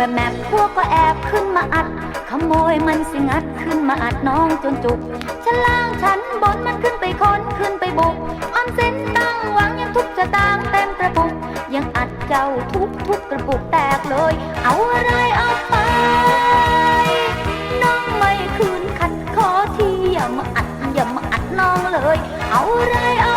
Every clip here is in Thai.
มาอัด ขโมยมันสิงัดขึ้นมาอัดน้องจนจุกชั้นล่างชั้นบนมันขึ้นไปค้นขึ้นไปบุกออมสินตั้งหวังยังทุกจะตางเต็มกระปุก ยังอัดเจ้าทุกทุกกระปุกแตกเลย เอาอะไรเอาไป น้องไม่คืนขัดขอที่อย่ามาอัดอย่ามาอัดน้องเลย เอาอะไรเอา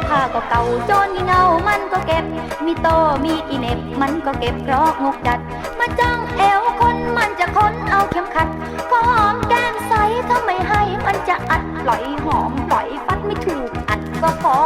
กับข้าก็เก่าจนงี่เงามันก็เก็บ มีโตมีอีเน็บมันก็เก็บกรอกงกดัด มาจ้องเอวคนมันจะค้นเอาเข็มขัดก็หอมแก้มใสถ้าไม่ให้มันจะอัดปล่อยหอมปล่อยฟัดไม่ถูกอัดก็พอ